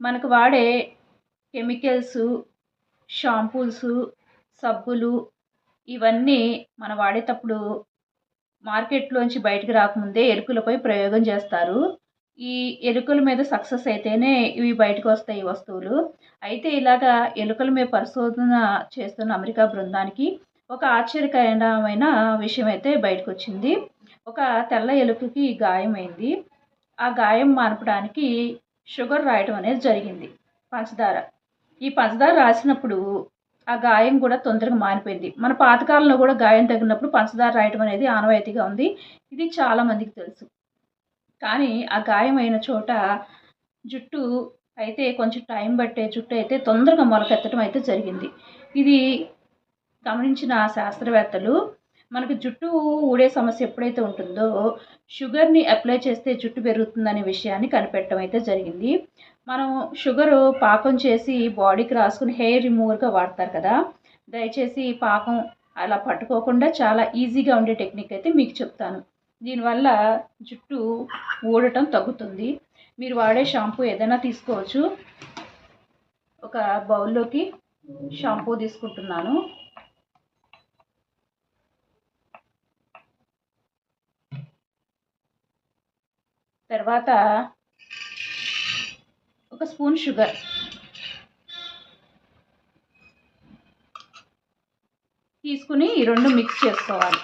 మనకు వాడే chemicals shampoos సబ్బులు ఇవన్నీ మనం వాడేటప్పుడు మార్కెట్లోంచి బయటకు రాకముందే ఎలుకలపై ప్రయోగం చేస్తారు. ఈ ఎలుకల మీద సక్సెస్ అయితేనే ఇవి బయటకు వస్తాయి ఈ వస్తువులు. అయితే ఇలాగా ఎలుకల మీద పరిశోధన చేస్తున్న అమెరికా బృందానికి ఒక ఆశ్చర్యకరమైన విషయం అయితే బయటకు వచ్చింది ఒక తెల్ల ఎలుకకి గాయమైంది. ఆ గాయం మార్పడానికి షుగర్ రాయటం అనేది జరిగింది. పంచదార. ఈ పంచదార రాసినప్పుడు ఆ గాయం కూడా తొందరగా మానిపోయింది. మన పాతకాలంలో కూడా గాయం తగిలినప్పుడు పంచదార రాయటం అనేది ఆనవాయితీగా ఉంది. ఇది చాలామందికి తెలుసు. కానీ ఆ గాయం అయిన చోట జుట్టు అయితే కొంచెం టైం పట్టే జుట్టు అయితే తొందరగా మొలకెత్తడం అయితే జరిగింది. ఇది గమనించిన శాస్త్రవేత్తలు మనకు జుట్టు ఊడే సమస్య ఎప్పుడైతే ఉంటుందో షుగర్ని అప్లై చేస్తే జుట్టు పెరుగుతుందనే విషయాన్ని కనిపెట్టడం అయితే జరిగింది. మనం షుగర్ పాకం చేసి బాడీకి రాసుకుని హెయిర్ రిమూవర్గా వాడతారు కదా దయచేసి పాకం అలా పట్టుకోకుండా చాలా ఈజీగా ఉండే టెక్నిక్ అయితే మీకు చెప్తాను. దీనివల్ల జుట్టు ఊడటం తగ్గుతుంది. మీరు వాడే షాంపూ ఏదైనా తీసుకోవచ్చు. ఒక బౌల్లోకి షాంపూ తీసుకుంటున్నాను. తర్వాత ఒక స్పూన్ షుగర్. తీసుకుని ఈ రెండు మిక్స్ చేసుకోవాలి.